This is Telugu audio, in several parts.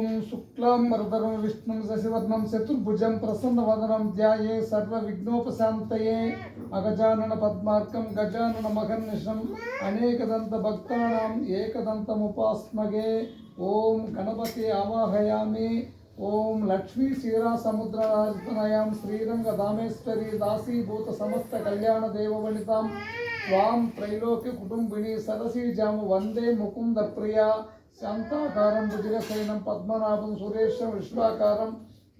ఓం శుక్లం వరదరం విష్ణుం శశివర్ణం చతుర్భుజం ప్రసన్నవదనం ధ్యాయే సర్వ విఘ్నోపశాంతయే అగజానన పద్మార్కం గజానన మహర్నిషం అనేకదంత భక్తానాం ఏకదంతముపాస్మగే. ఓం గణపతి ఆవాహయామి. ఓం లక్ష్మీ క్షీరా సముద్రరాజతనయాం శ్రీరంగ దామేశ్వరి దాసీభూత సమస్త కళ్యాణ దేవవనితాం స్వాం త్రైలోక్య కుటుంబిని సరసీజాము వందే ముకుంద ప్రియా శాంతాకారం భుజగశయనం పద్మనాభం సురేశం విశ్వాకారం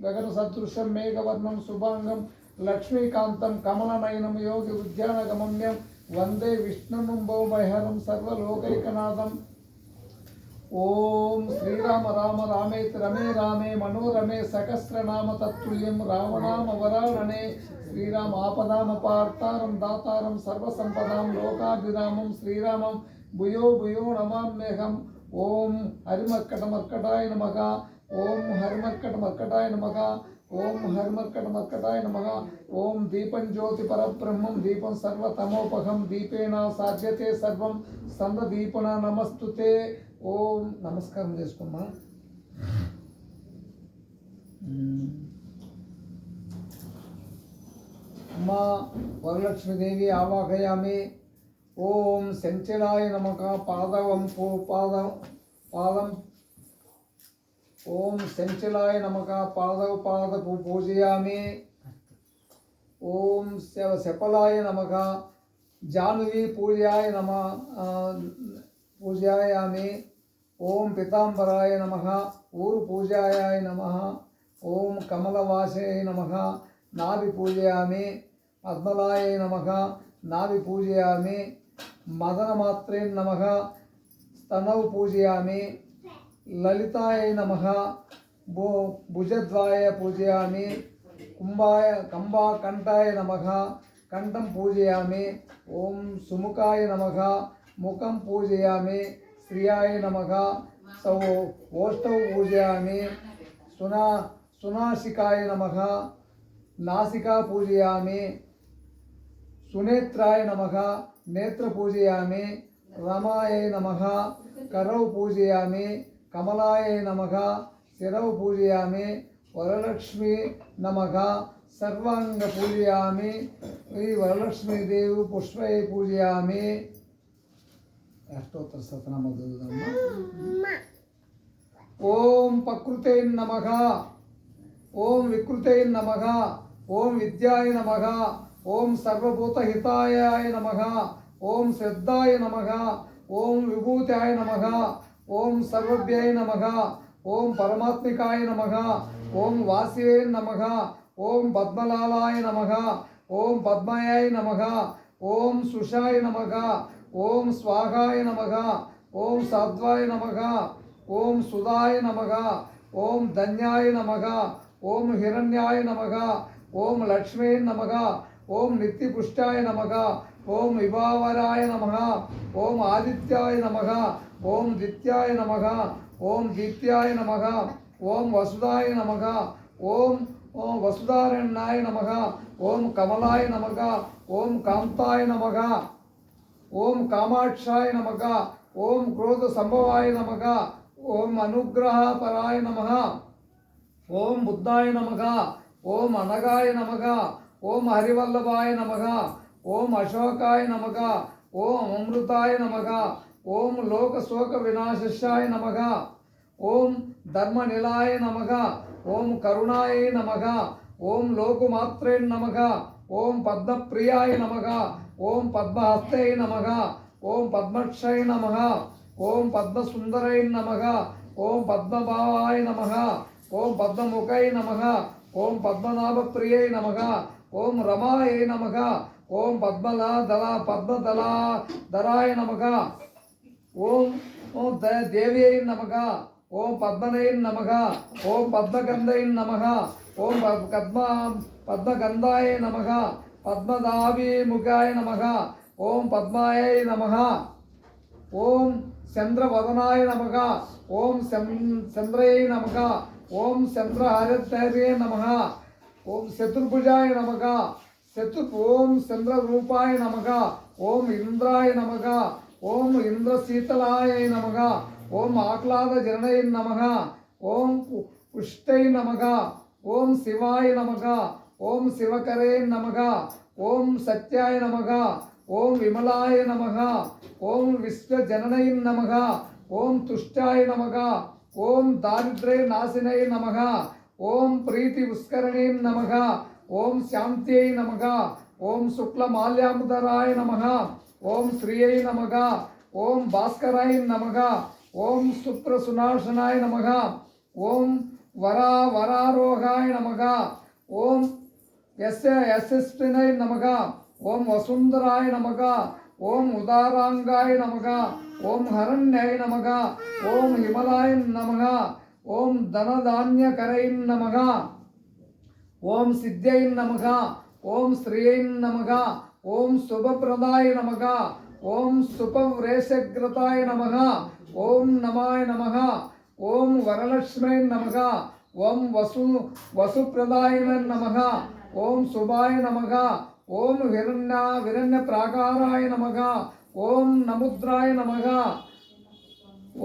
గగన సదృశం మేఘవర్ణం శుభాంగం లక్ష్మీకాంతం కమలనయనం యోగి ఉద్యానగమమ్యం వందే విష్ణునుంభవమహరం సర్వలోకైకనాథం. ఓం శ్రీరామ రామ రామేతి రమే రామే మనోరమే సహస్రనామ తత్తుల్యం రామనామ వరాణనే శ్రీరామ ఆపదామ పార్తారం దాతారం సర్వసంపదాం లోకాభిరామం శ్రీరామం భుయో భుయో నమామ్యహం ఓం హరిమర్కట మర్కటాయ నమః. ఓం హరిమర్కట మర్కటాయ నమః. ఓం హరిమర్కట మర్కటాయ నమః. ఓం దీపం జ్యోతి పరబ్రహ్మం. దీపం సర్వతమోపహం. దీపేన సాధ్యతే సర్వం. సందీపన నమస్తుతే. ఓం నమస్కారం చేసుకున్నా అమ్మా వరలక్ష్మీదేవి ఆవాహయామి. ओम सेंचनाय नमः पादवं पो पादं पादं। ओम सेंचलाय नमः पादव पाद पू पूजयामि। ओम सेव सेपलाय नमः जानवी पूजयाय नमः पूजयामि। ओम पीतांबराय नमः, ऊर पूजयाय नमः। ओम कमलवासय नमः, नाभि पूजयामि। पद्मलाय नमः, नाभि पूजयामि। मदनमात्रे नमः। स्तनौ पूजयामि। ललितायै नमः। भु, भुजद्वाय पूजयामि। कंबा कम्बाकण्ठाय नमः। कण्ठं पूजयामि। ओम सुमुखाय नमः। मुखम पूजयामि। स्त्रियाय नमः। सौ, ओष्ठौ पूजयामि। सुना सुनाशिकाय नमः। नासिका पूजयामि। सुनेत्राय नमः। नेत्र पूजयामि रमाय नम, करौ पूजयामि, कमलाय नम शिव पूजयामी, वरलक्ष्मी नम, सर्वाङ्ग पूजयामि वरलक्ष्मीदेव पुष्पे पूजयामी। अष्टोत्तर सतनाम ओम पकृते नमः, ओम विकृते नमः, ओम विद्याय नमः ஓம் சர்வபூத ஹிதாயாய நமகா ஓம் சித்தாய நமகா ஓம் விபூதாய நமகா ஓம் சர்வபியாய நமகா ஓம் பரமாத்மிகாய நமகா ஓம் வாசியே நமகா ஓம் பத்மலாலாய நமகா ஓம் பத்மயாய நமகா ஓம் சுஷாய நமகா ஓம் ஸ்வாகாய நமகா ஓம் சாத்வாய நமகா ஓம் சுதாய நமகா ஓம் தன்யாய நமகா ஓம் ஹிரண்யாய நமகா ஓம் லக்ஷ்மே நமகா లక్ష్మీ నమ ఓం నిత్యపుష్టాయ నమ ఓం విభావరాయ నమ ఓం ఆదిత్యాయ నమ ఓం దిత్యాయ నమ ఓం దీప్త్యాయ నమ ఓం వసుదాయ నమ ఓం ఓం వసుధారణ్యాయ నమ ఓం కమలాయ నమ ఓం కాంతాయ నమ ఓం కామాక్షాయ నమక ఓం క్రోధ సంభవాయ నమక ఓం అనుగ్రహపరాయ నమ ఓం బుద్ధాయ నమక ఓం అనగాయ నమక ఓం హరివల్లభాయ నమగ ఓం అశోకాయ నమగ ఓం అమృతాయ నమగ ఓం లోక శోక వినాశాయ నమగ ఓం ధర్మనిలాయ నమగ ఓం కరుణాయ నమగ ఓం లోకుమాత్రే నమగ ఓం పద్మప్రియాయ నమగ ఓం పద్మహస్తై నమగ ఓం పద్మక్షయ నమగ ఓం పద్మసుందరై నమగ ఓం పద్మభావాయ నమగ ఓం పద్మముఖై నమగ ఓం పద్మనాభప్రియై నమగ ఓం రమాయ నమక ఓం పద్మల దళ పద్మదళ ధరాయ నమక ఓం ఓం ద- దేవ్యై నమక ఓం పద్మనై నమక ఓం పద్మగంధై నమక ఓం ప- పద్మ పద్మగంధాయ నమక పద్మదాభిముఖాయ నమక ఓం పద్మాయ నమక ఓం చంద్రవదనాయ నమక ఓం చం- చంద్రయ నమక ఓం చంద్రహరితరే నమ ఓం శత్రుభుజాయ నమక శత్రు ఓం చంద్రరూపాయ నమక ఓం ఇంద్రాయ నమక ఓం ఇంద్రశీతలాయ నమక ఓం ఆహ్లాద జనయ నమ ఓం పుష్టై నమక ఓం శివాయ నమక ఓం శివకరే నమక ఓం సత్యాయ నమక ఓం విమలాయ నమక ఓం విశ్వజననై నమక ఓం తుష్టాయ నమక ఓం దారిద్ర్య నాశనై నమగ ఓం ప్రీతి పుష్కరణే నమగ ఓం శాంత్యై నమగ ఓం శుక్ల మాల్యాముదరాయ నమగ ఓం శ్రీయై నమగ ఓం భాస్కరాయ నమగ ఓం శుక్ర సునాశనాయ నమగ ఓం వరా వరారోగాయ నమగ ఓం ఎస్ యశస్వినై నమగ ఓం వసుంధరాయ నమగ ఓం ఉదారాంగాయ నమగ ఓం హరణ్యాయ నమగ ఓం హిమలాయ నమగ ఓం ధనధాన్యకరై నమగ ఓం సిద్ధ్యై నమగ ఓం శ్రియై నమగ ఓం శుభప్రదాయ నమగ ఓం సుపవ్రేషగ్రతాయ నమగ ఓం నమాయ నమగ ఓం వరలక్ష్మై నమగ ఓం వసు వసుప్రదాయ నమగ ఓం శుభాయ నమగ ఓం హిరణ్య విరణ్య ప్రాకారాయ నమగ ఓం నముద్రాయ నమగ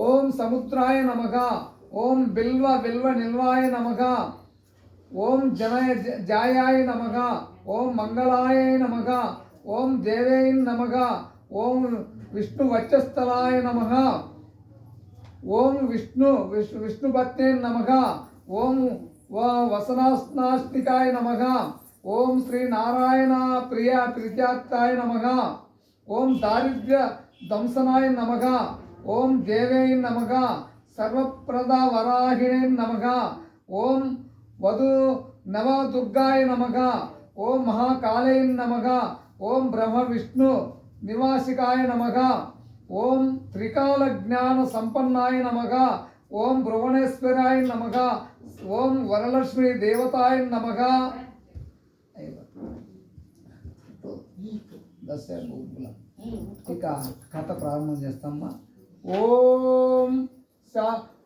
ఓం సముద్రాయ నమగ ఓం బిల్వ బిల్వ నిల్వాయ నమక ఓం జనయ జాయాయ నమక ఓం మంగళాయ నమక ఓం దేవేయ నమక ఓం విష్ణు వచ్చస్థలాయ నమక ఓం విష్ణు విష్ణు విష్ణుపత్నే నమక ఓం వ- వసనాస్నాస్తికాయ నమగ ఓం శ్రీ నారాయణ ప్రియ ప్రీత్యాక్తాయ నమక ఓం దారిద్ర్య దంసనాయ నమక ఓం దేవేయ నమక సర్వప్రద వరాహిణే నమగ ఓం వధు నవదుర్గాయ నమగ ఓం మహాకాళయ నమగ ఓం బ్రహ్మ విష్ణు నివాసికాయ నమగ ఓం త్రికాల జ్ఞాన సంపన్నాయ నమగ ఓం భువనేశ్వరాయ నమగ ఓం వరలక్ష్మి దేవతాయ నమగ దశ ఇక కథ ప్రారంభం చేస్తామా? ఓం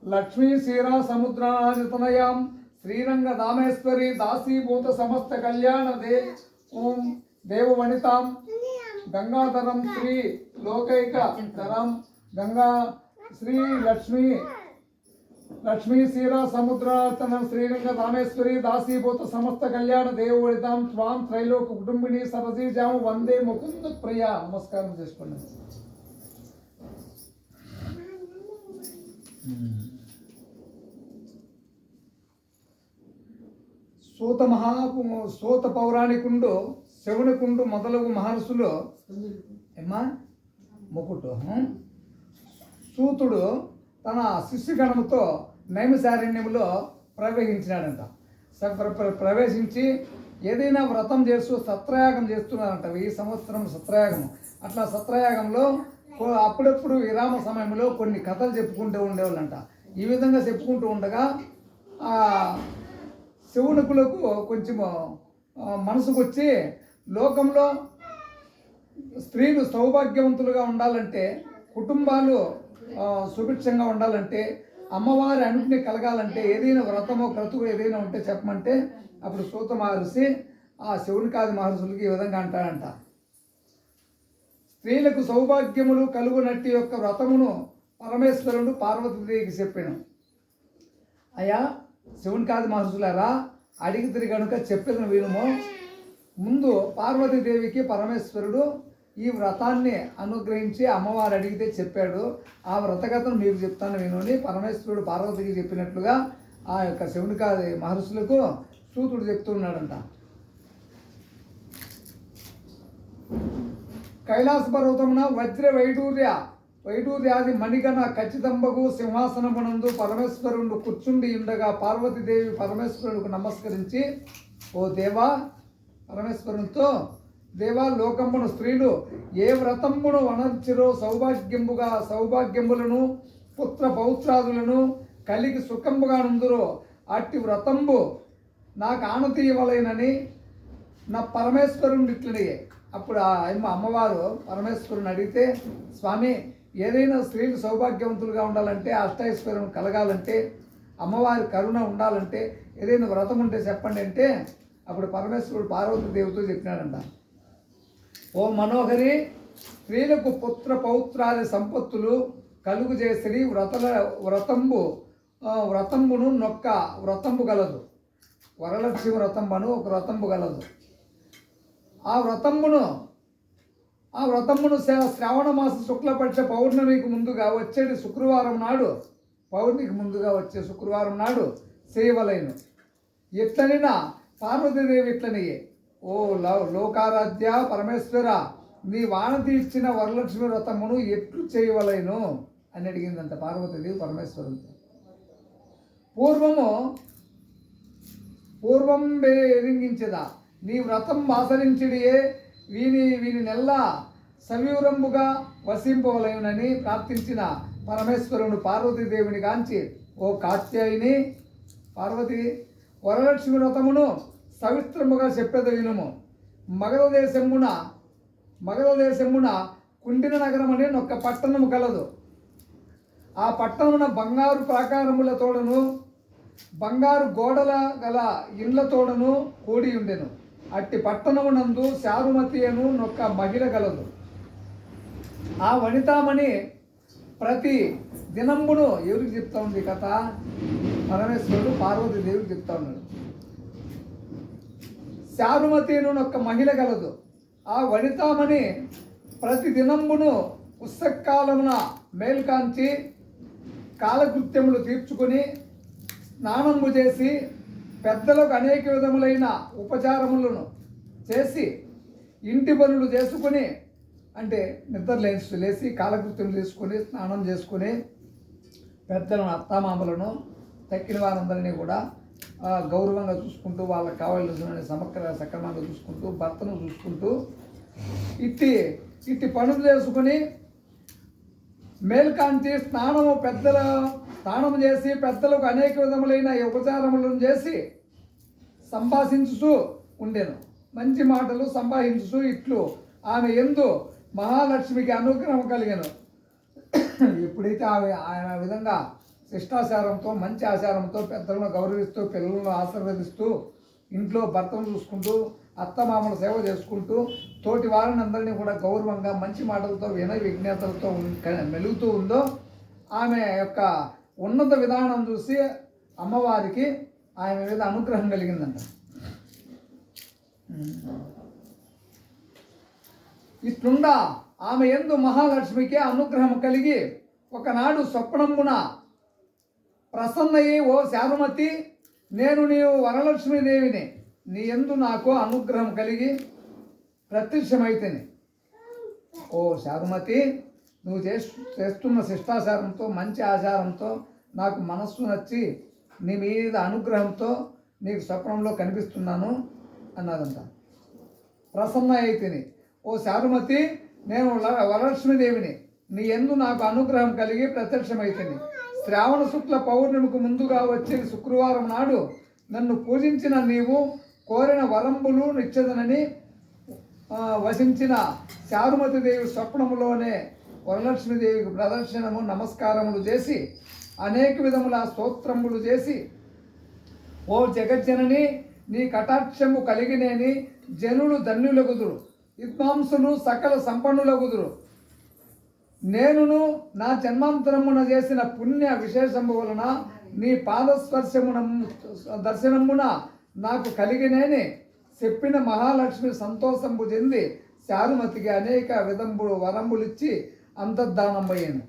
లక్ష్మీ క్షీరా సముద్రాజితనయాం శ్రీరంగ దామేశ్వరి దాసీభూత సమస్త కళ్యాణ దే ఓం దేవవనితాం గంగాధరం శ్రీ లోకైక ధరం గంగా శ్రీ లక్ష్మీ లక్ష్మీ క్షీరా సముద్రార్తనం శ్రీరంగ రామేశ్వరి దాసీభూత సమస్త కళ్యాణ దేవడితాం త్వాం త్రైలోక కుటుంబిని సరసీజాము వందే ముకుంద ప్రియ నమస్కారం చేసుకోండి సూత మహా సూత పౌరాణికుండు శవునికుండు మొదలగు మహర్షులు ఏమ్మా? ముకుటు సూతుడు తన శిష్యగణముతో నైమిసారణ్యములో ప్రవేశించినాడంట. ప్రవేశించి ఏదైనా వ్రతం చేస్తూ సత్రయాగం చేస్తున్నారంట. ఈ సంవత్సరం సత్రయాగం అట్లా సత్రయాగంలో అప్పుడప్పుడు విరామ సమయంలో కొన్ని కథలు చెప్పుకుంటూ ఉండేవాళ్ళంట. ఈ విధంగా చెప్పుకుంటూ ఉండగా శివునకులకు కొంచెం కొంచెము మనసుకు వచ్చి లోకంలో స్త్రీలు సౌభాగ్యవంతులుగా ఉండాలంటే కుటుంబాలు సుభిక్షంగా ఉండాలంటే అమ్మవారి అన్నింటినీ కలగాలంటే ఏదైనా వ్రతమో క్రతువు ఏదైనా ఉంటే చెప్పమంటే అప్పుడు సూత మహర్షి ఆ శివుని కాదు మహర్షులకి ఈ విధంగా అంటాడంట. స్త్రీలకు సౌభాగ్యములు కలుగునట్టి యొక్క వ్రతమును పరమేశ్వరుడు పార్వతీదేవికి చెప్పాను. అయ్యా శివుని కాదు మహర్షులారా తిరిగి కనుక చెప్పిన వినుము ముందు పార్వతీదేవికి పరమేశ్వరుడు ఈ వ్రతాన్ని అనుగ్రహించి అమ్మవారు అడిగితే చెప్పాడు. ఆ వ్రతకథను మీకు చెప్తాను వినుని పరమేశ్వరుడు పార్వతికి చెప్పినట్లుగా ఆ యొక్క శివుని కాదు మహర్షులకు సూతుడు చెప్తున్నాడంట. కైలాస పర్వతమున వజ్ర వైడూర్య వైడూర్యాది మణిగణ ఖచ్చితంబగు సింహాసనమునందు పరమేశ్వరుడు కూర్చుండి ఉండగా పార్వతీదేవి పరమేశ్వరుడికి నమస్కరించి ఓ దేవా పరమేశ్వరునితో దేవా లోకమును స్త్రీలు ఏ వ్రతమును వనర్చిరో సౌభాగ్యముగా సౌభాగ్యములను పుత్ర పౌత్రాదులను కలిగి సుఖంబుగా నుందురో అట్టి వ్రతంబు నాకు ఆనతీయవలైనని నా పరమేశ్వరుని ఇట్లనియే అప్పుడు ఆ అమ్మ అమ్మవారు పరమేశ్వరుని అడిగితే స్వామి ఏదైనా స్త్రీలు సౌభాగ్యవంతులుగా ఉండాలంటే అష్టైశ్వర్యం కలగాలంటే అమ్మవారి కరుణ ఉండాలంటే ఏదైనా వ్రతం ఉంటే చెప్పండి అంటే అప్పుడు పరమేశ్వరుడు పార్వతి దేవితో చెప్పినాడంట. ఓ మనోహరి స్త్రీలకు పుత్ర పౌత్రాది సంపత్తులు కలుగు చేసి వ్రతల వ్రతంబు వ్రతంబును నొక్క వ్రతంబు గలదు. వరలక్ష్మి వ్రతంబను ఒక వ్రతంబు గలదు. ఆ వ్రతమ్మును ఆ వ్రతమును శ్రావణ మాస శుక్లపక్ష పౌర్ణమికి ముందుగా వచ్చేది శుక్రవారం నాడు పౌర్ణమికి ముందుగా వచ్చే శుక్రవారం నాడు చేయవలైను ఎట్లనినా పార్వతీదేవి ఇట్లనియే. ఓ లవ్ లోకారాధ్య పరమేశ్వర నీ వానతి ఇచ్చిన వరలక్ష్మి వ్రతమును ఎట్లు చేయవలైను? అని అడిగిందంట పార్వతీదేవి పరమేశ్వరుడితో పూర్వము పూర్వం ఎరింగించదా నీ వ్రతం ఆచరించిడియే. వీని వీని నెల్ల సవివరంబుగా వసింపవలయునని ప్రార్థించిన పరమేశ్వరుడు పార్వతీదేవిని గాంచి ఓ కాత్యాయిని పార్వతి వరలక్ష్మి వ్రతమును సవిస్త్రముగా చెప్పేది వినుము. మగధ దేశమున మగధ దేశమున కుండిన నగరం అనే ఒక పట్టణము కలదు. ఆ పట్టణమున బంగారు ప్రాకారములతోడను బంగారు గోడల గల ఇండ్లతోడను కూడి ఉండెను. అట్టి పట్టణమునందు శారుమతియను నొక్క మహిళ గలదు ఆ వనితామణి ప్రతి దినంబును ఎవరికి చెప్తా ఉంది కథ? పరమేశ్వరుడు పార్వతీదేవికి చెప్తా ఉన్నాడు. శారుమతియను నొక్క మహిళ గలదు ఆ వనితామణి ప్రతి దినంబును పుస్తకాలమున మేల్కాంచి కాలకృత్యములు తీర్చుకొని స్నానము చేసి పెద్దలకు అనేక విధములైన ఉపచారములను చేసి ఇంటి పనులు చేసుకొని అంటే నిద్ర లేచి లేచి కాలకృత్యం చేసుకొని స్నానం చేసుకొని పెద్దలను అత్తామామలను తక్కిన వారందరినీ కూడా గౌరవంగా చూసుకుంటూ వాళ్ళకి కావాల్సిన సమగ్ర సక్రమంగా చూసుకుంటూ భర్తను చూసుకుంటూ ఇట్టి ఇట్టి పనులు చేసుకుని మేల్కాంతి స్నానము పెద్దల స్నానం చేసి పెద్దలకు అనేక విధములైన ఉపచారములను చేసి సంభాషించుతూ ఉండెను. మంచి మాటలు సంభాషించుతూ ఇట్లు ఆమె ఎందు మహాలక్ష్మికి అనుగ్రహం కలిగాను. ఎప్పుడైతే ఆమె ఆయన విధంగా శిష్టాచారంతో మంచి ఆచారంతో పెద్దలను గౌరవిస్తూ పిల్లలను ఆశీర్వదిస్తూ ఇంట్లో భర్తను చూసుకుంటూ అత్తమామల సేవ చేసుకుంటూ తోటి వారిని అందరినీ కూడా గౌరవంగా మంచి మాటలతో వినయ విజ్ఞతలతో క- మెలుగుతూ ఉందో ఆమె యొక్క ఉన్నత విధానం చూసి అమ్మవారికి ఆమె మీద అనుగ్రహం కలిగిందంట. ఇట్లుండా ఆమె ఎందు మహాలక్ష్మికి అనుగ్రహం కలిగి ఒకనాడు స్వప్నమున ప్రసన్నయ్యి ఓ శారుమతి నేను నీవు వరలక్ష్మీదేవిని నీ ఎందు నాకు అనుగ్రహం కలిగి ప్రత్యక్షమైతేనే. ఓ శారుమతి నువ్వు చేస్తు చేస్తున్న శిష్టాచారంతో మంచి ఆచారంతో నాకు మనస్సు నచ్చి నీ మీద అనుగ్రహంతో నీకు స్వప్నంలో కనిపిస్తున్నాను అన్నదంట. ప్రసన్న అయితేని. ఓ శారుమతి నేను ల- వరలక్ష్మీదేవిని. నీ ఎందు నాకు అనుగ్రహం కలిగి ప్రత్యక్షమైతేని. శ్రావణ శుక్ల పౌర్ణమికి ముందుగా వచ్చే శుక్రవారం నాడు నన్ను పూజించిన నీవు కోరిన వరంబులు నిచ్చదనని వసించిన శారుమతి దేవి స్వప్నములోనే వరలక్ష్మీదేవికి ప్రదర్శనము నమస్కారములు చేసి అనేక విధముల స్తోత్రములు చేసి ఓ జగజ్జనని నీ కటాక్షము కలిగినేని జనులు ధన్యులగుదురు. విద్వాంసులు సకల సంపన్నులగుదురు. నేనును నా జన్మాంతరమున చేసిన పుణ్య విశేషము వలన నీ పాదస్పర్శమున దర్శనమున నాకు కలిగినేని చెప్పిన మహాలక్ష్మి సంతోషంబు చెంది శారుమతికి అనేక విధంబులు వరంబులిచ్చి అంతర్ధానమయ్యాను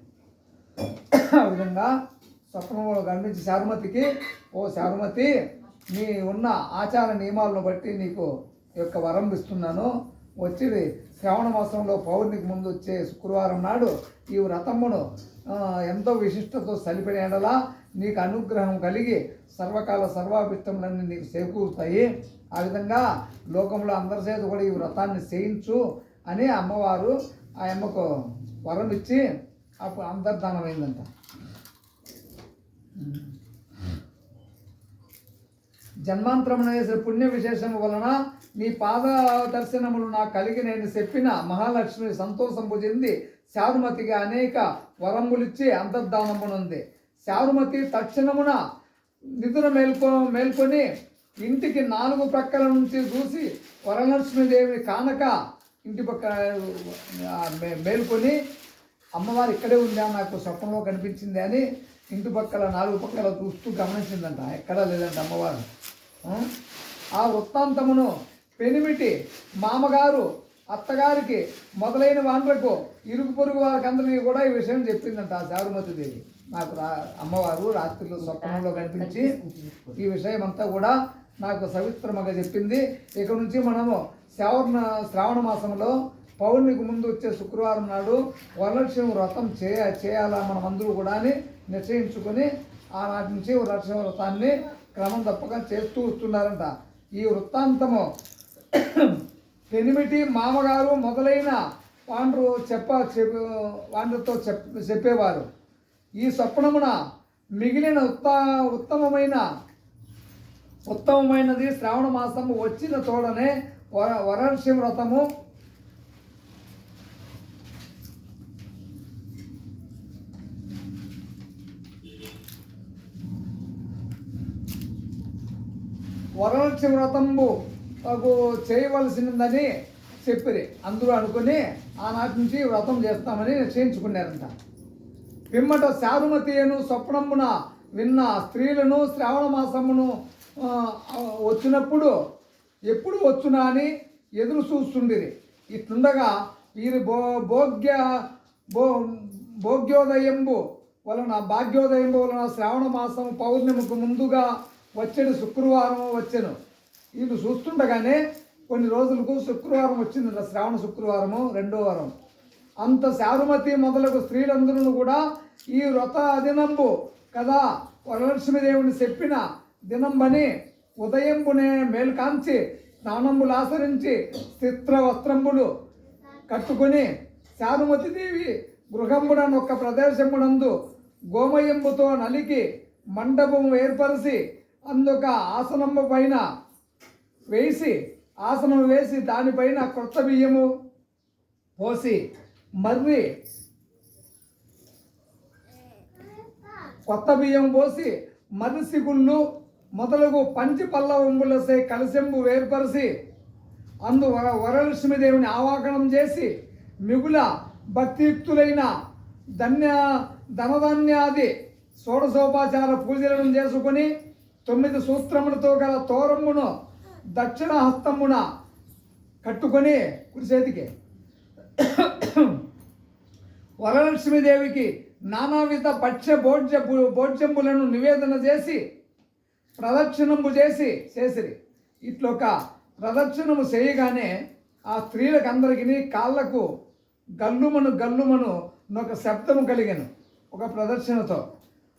ఆ విధంగా స్వప్నంలో కనిపించి శారుమతికి ఓ శారుమతి నీ ఉన్న ఆచార నియమాలను బట్టి నీకు యొక్క వరం ఇస్తున్నాను. వచ్చి శ్రావణ మాసంలో పౌర్ణికి ముందు వచ్చే శుక్రవారం నాడు ఈ వ్రతమును ఎంతో విశిష్టతో సలిపిన నీకు అనుగ్రహం కలిగి సర్వకాల సర్వాభిష్టములన్నీ నీకు చేకూరుతాయి. ఆ విధంగా లోకంలో అందరి చేత కూడా ఈ వ్రతాన్ని చేయించు అని అమ్మవారు ఆ అమ్మకు వరం ఇచ్చి అప్పుడు అంతర్ధానమైందంట. జన్మాంతరం చేసిన పుణ్య విశేషము వలన నీ పాద దర్శనములు నాకు కలిగి నేను చెప్పిన మహాలక్ష్మి సంతోషంపు చెంది శారుమతికి అనేక వరములిచ్చి అంతర్ధానమునుంది. శారుమతి తక్షణమున నిధున మేల్కొ మేల్కొని ఇంటికి నాలుగు ప్రక్కల నుంచి చూసి వరలక్ష్మీదేవిని కానక ఇంటి పక్క మేలుకొని మే- అమ్మవారు ఇక్కడే ఉందా నాకు స్వప్నంలో కనిపించింది అని ఇంటి పక్కల నాలుగు పక్కల చూస్తూ గమనించిందంట. ఎక్కడా లేదంట అమ్మవారు. ఆ? వృత్తాంతమును పెనిమిటి మామగారు అత్తగారికి మొదలైన వాళ్ళకు ఇరుగు పొరుగు వారికి కూడా ఈ విషయం చెప్పిందంట ఆ శారుమతి దేవి. నాకు రా అమ్మవారు రాత్రిలో స్వప్నంలో కనిపించి ఈ విషయం అంతా కూడా నాకు సవిత్రమగా చెప్పింది. ఇక నుంచి మనము శ్రావణ శ్రావణ మాసంలో పౌర్ణమికి ముందు వచ్చే శుక్రవారం నాడు వరలక్ష్మి వ్రతం చేయ చేయాలా మనం అందరూ కూడా అని నిశ్చయించుకొని ఆనాటి నుంచి వరలక్ష్మి వ్రతాన్ని క్రమం తప్పక చేస్తూ వస్తున్నారంట. ఈ వృత్తాంతము పెనిమిటి మామగారు మొదలైన వాండ్రు చెప్ప చెప్ప వాండ్రతో చెప్ చెప్పేవారు. ఈ స్వప్నమున మిగిలిన ఉత్త ఉత్తమమైన ఉత్తమమైనది శ్రావణ మాసము వచ్చిన తోడనే వర వరర్షి వ్రతము. వరలక్ష వ్రతంబు తగు చేయవలసిందని చెప్పిరి. అందరూ అనుకుని ఆనాటి నుంచి వ్రతం చేస్తామని నిశ్చయించుకున్నారంట. పిమ్మట శారుమతియను స్వప్నమున విన్న స్త్రీలను శ్రావణ మాసమును వచ్చినప్పుడు ఎప్పుడు వచ్చునా అని ఎదురు చూస్తుండేది. ఇట్లుండగా వీరి భో భోగ్య భో భోగ్యోదయంబు వలన భాగ్యోదయంబు వలన శ్రావణ మాసం పౌర్ణమికి ముందుగా వచ్చాడు శుక్రవారం వచ్చాను. వీళ్ళు చూస్తుండగానే కొన్ని రోజులకు శుక్రవారం వచ్చింది శ్రావణ శుక్రవారము రెండో వారం. అంత శారుమతి మొదలగు స్త్రీలందరూ కూడా ఈ వ్రత దినంబు కదా వరలక్ష్మీదేవుని చెప్పిన దినంబని ఉదయంబునే మేల్కాంచి స్నానంబులు ఆచరించి చిత్ర వస్త్రంబులు కట్టుకొని శారుమతి దేవి గృహంబుడను ఒక ప్రదేశమునందు గోమయంబుతో నలికి మండపం ఏర్పరిచి అందుక ఆసనము పైన వేసి ఆసనం వేసి దానిపైన కొత్త బియ్యము పోసి మర్రి కొత్త బియ్యం పోసి మరిసిగుళ్ళు మొదలగు పంచి పల్లవంబులసే కలశంబు వేర్పరిచి అందు వర వరలక్ష్మీదేవిని ఆవాకనం చేసి మిగుల భక్తియుక్తులైన ధన్య ధనధాన్యాది షోడశోపాచార పూజలను చేసుకొని తొమ్మిది సూత్రములతో గల తోరమ్మును దక్షిణ హస్తమున కట్టుకొని కురిసేతికి వరలక్ష్మీదేవికి నానావిధ పక్ష భోజ్య భోజ్యంబులను నివేదన చేసి ప్రదక్షిణము చేసి చేసిరి. ఇట్లొక ప్రదక్షిణము చేయగానే ఆ స్త్రీలకు అందరికీ కాళ్ళకు గల్లుమను గల్లుమను ఒక శబ్దము కలిగాను ఒక ప్రదర్శనతో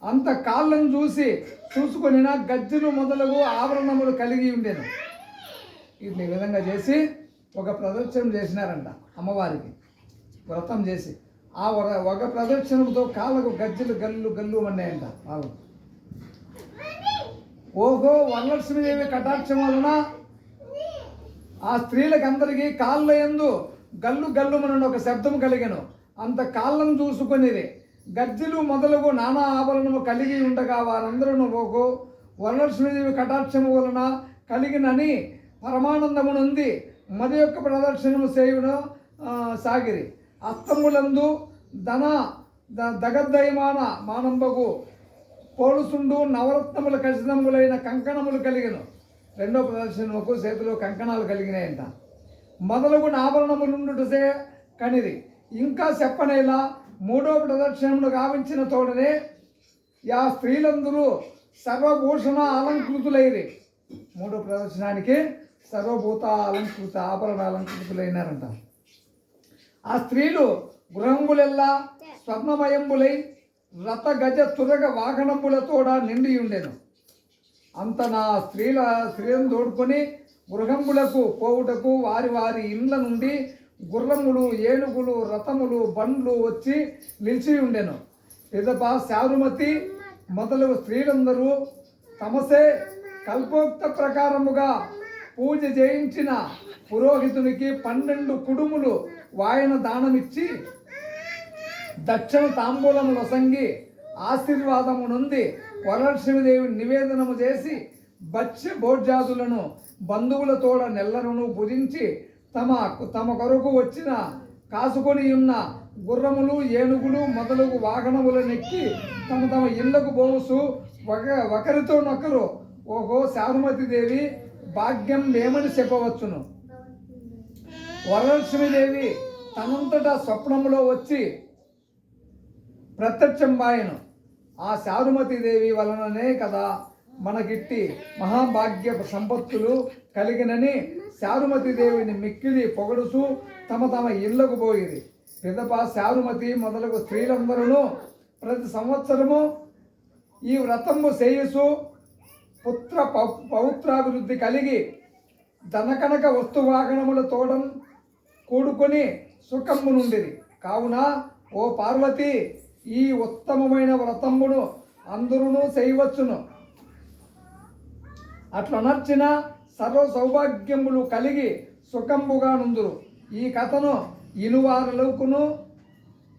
అంత కాళ్ళను చూసి చూసుకొనిన గజ్జలు మొదలగు ఆభరణములు కలిగి ఉండేను. ఇట్లా ఈ విధంగా చేసి ఒక ప్రదక్షిణం చేసినారంట అమ్మవారికి. వ్రతం చేసి. ఆ ఒక ఒక ప్రదక్షిణంతో కాళ్ళకు గజ్జలు గల్లు గల్లు అన్నాయంట వాళ్ళు. ఓహో వరలక్ష్మీదేవి కటాక్షం వలన ఆ స్త్రీలకందరికీ కాళ్ళ ఎందు గల్లు గల్లుమనని ఒక శబ్దం కలిగను. అంత కాళ్ళను చూసుకునేది గజ్జలు మొదలగు నానా ఆభరణము కలిగి ఉండగా వారందరూ ఓహో వరలక్ష్మీదేవి కటాక్షము వలన కలిగినని పరమానందమునుంది మరి యొక్క ప్రదర్శనము చేయును సాగిరి. అస్తములందు ధన ద- దగద్దయమాన మానంబకు పోలుసుండు నవరత్నముల ఖచ్చితములైన కంకణములు కలిగిను. రెండో ప్రదర్శనకు చేతిలో కంకణాలు కలిగినాయంట. మొదలగు ఆభరణములుండుటసే కనిది. ఇంకా చెప్పనేలా మూడో ప్రదర్శనమును గావించిన తోడనే యా స్త్రీలందరూ సర్వభూషణ అలంకృతులైరి. మూడో ప్రదర్శనానికి సర్వభూత అలంకృత ఆభరణ అలంకృతులైనారంట. ఆ స్త్రీలు గృహంబులెల్లా స్వర్ణమయంబులై రథ గజ తురగ వాహనంబులతోడ నిండి ఉండెను. అంత నా స్త్రీల స్త్రీలను తోడుకొని గృహములకు పోవుటకు వారి వారి ఇండ్ల నుండి గుర్రములు ఏనుగులు రథములు బండ్లు వచ్చి నిలిచి ఉండెను. పిదప శారుమతి మొదలగు స్త్రీలందరూ తమసే కల్పోక్త ప్రకారముగా పూజ చేయించిన పురోహితునికి పన్నెండు కుడుములు వాయన దానమిచ్చి దక్షిణ తాంబూలము లొసంగి ఆశీర్వాదము నుండి వరలక్ష్మీదేవి నివేదనము చేసి భక్ష్య బంధువుల తోడ నెల్లలను భుజించి తమ తమ కొరకు వచ్చిన కాసుకొని ఉన్న గుర్రములు ఏనుగులు మొదలగు వాహనములనెక్కి తమ తమ ఇళ్ళకు పోవుసు ఒక ఒకరితో నొకరు. ఓహో శారుమతి దేవి భాగ్యం ఏమని చెప్పవచ్చును. వరలక్ష్మీదేవి తనంతటా స్వప్నములో వచ్చి ప్రత్యక్షంబాయను. ఆ శారుమతి దేవి వలననే కదా మనకిట్టి మహాభాగ్య సంపత్తులు కలిగినని శారుమతి దేవిని మిక్కిలి పొగడుచు తమ తమ ఇళ్ళకు పోయిరి. పిదప శారుమతి మొదలగు స్త్రీలందరూ ప్రతి సంవత్సరము ఈ వ్రతము చేయుసు పుత్ర పౌ- పౌత్రాభివృద్ధి కలిగి ధనకనక వస్తువాహనముల తోడం కూడుకొని సుఖము నుండిరి కావున ఓ పార్వతి ఈ ఉత్తమమైన వ్రతమును అందరూ చేయవచ్చును. అట్లనర్చిన సర్వ సౌభాగ్యములు కలిగి సుఖంబుగా నుందురు. ఈ కథను ఇనువారులకును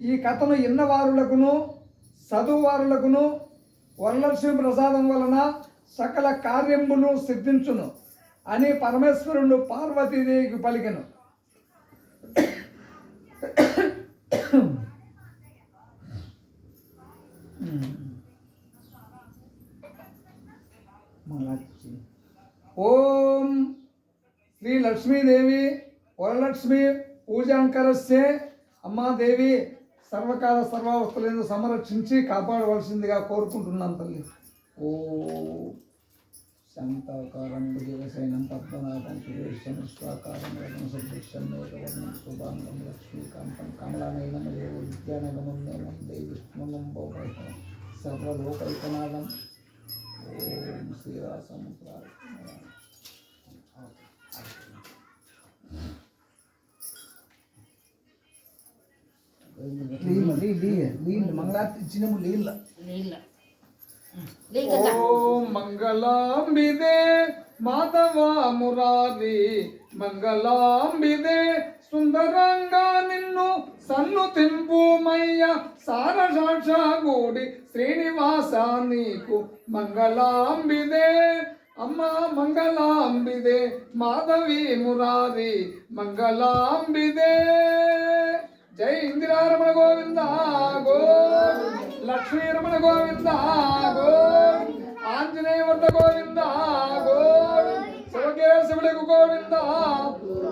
ఈ కథను ఇన్నవారులకును చదువువారులకును వరలక్ష్మి ప్రసాదం వలన సకల కార్యములు సిద్ధించును. అని పరమేశ్వరుడు పార్వతీదేవికి పలికెను. ఓం శ్రీ లక్ష్మీదేవి వరలక్ష్మి పూజాంకరస్యే అమ్మాదేవి సర్వకాల సర్వావస్థలను సంరక్షించి కాపాడవలసిందిగా కోరుకుంటున్నాను తల్లి. ఓ శాంతాకారం భుజగశయనం పద్మనాభం సురేశం విశ్వాకారం రమణ సదృశ్యం మేఘవర్ణం శుభాంగం లక్ష్మీకాంతం కమలానయనం దేవ విద్యానగమం నేనం దేవి విష్ణుమం భౌమైకం సర్వలోకైకనాథం ఓం శ్రీరాసముద్రాయ నీళ్ళు మంగళార్తి ఇచ్చినము నీళ్ళ నీళ్ళ లేక ఓం మంగళాంబిదే మాధవ మురారి మంగళాంబిదే సుందరంగా నిన్ను సన్ను తింపుమయ్య సారసాక్ష గూడి శ్రీనివాస నీకు మంగళాంబిదే. అమ్మ మంగళాంబిదే మాధవి మురారి మంగళాంబిదే. జై ఇందిరారమణ గోవింద గో లక్ష్మీ రమణ గోవింద గో ఆంజనేయ వర్ధ గోవింద గో శివకేశవులకు గోవింద.